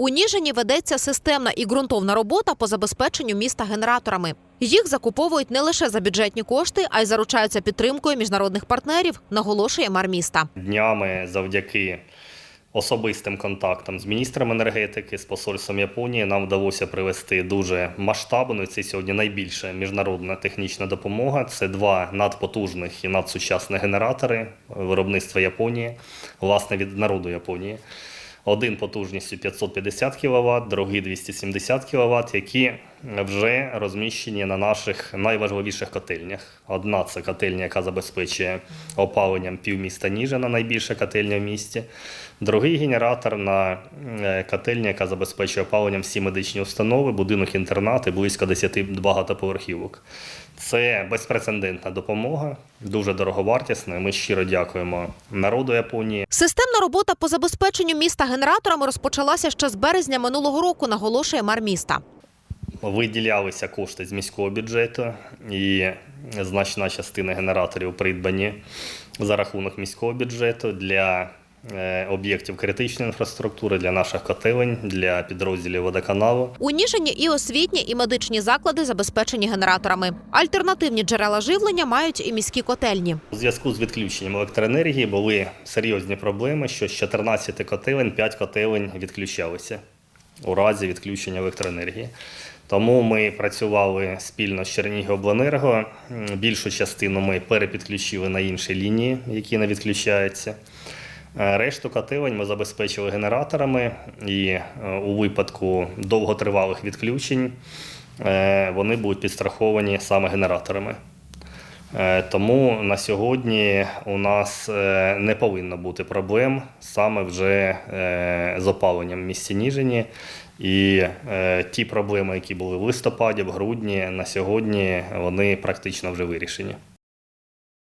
У Ніжині ведеться системна і ґрунтовна робота по забезпеченню міста генераторами. Їх закуповують не лише за бюджетні кошти, а й заручаються підтримкою міжнародних партнерів, наголошує мер міста. Днями завдяки особистим контактам з міністром енергетики, з посольством Японії нам вдалося привести дуже масштабну. Це сьогодні найбільша міжнародна технічна допомога. Це два надпотужних і надсучасних генератори виробництва Японії, власне від народу Японії. Один потужністю 550 кВт, другий 270 кВт, які вже розміщені на наших найважливіших котельнях. Одна це котельня, яка забезпечує опаленням півміста Ніжина, найбільша котельня в місті. Другий генератор на е, котельня, яка забезпечує опаленням всі медичні установи, будинок інтернат і близько 10 багатоповерхівок. Це безпрецедентна допомога, дуже дороговартісна. Ми щиро дякуємо народу Японії. Системна робота по забезпеченню міста генераторами розпочалася ще з березня минулого року, наголошує мер міста. Виділялися кошти з міського бюджету, і значна частина генераторів придбані за рахунок міського бюджету для е, об'єктів критичної інфраструктури, для наших котелень, для підрозділів водоканалу. У Ніжині і освітні, і медичні заклади забезпечені генераторами. Альтернативні джерела живлення мають і міські котельні. У зв'язку з відключенням електроенергії були серйозні проблеми, що з 14 котелень 5 котелень відключалися у разі відключення електроенергії. Тому ми працювали спільно з Чернігівобленерго. Більшу частину ми перепідключили на інші лінії, які не відключаються. Е, Решту котелень ми забезпечили генераторами, і е, у випадку довготривалих відключень е, вони будуть підстраховані саме генераторами. Е, Тому на сьогодні у нас е, не повинно бути проблем саме вже е, з опаленням в місті Ніжині. І ті проблеми, які були в листопаді, в грудні, на сьогодні вони практично вже вирішені.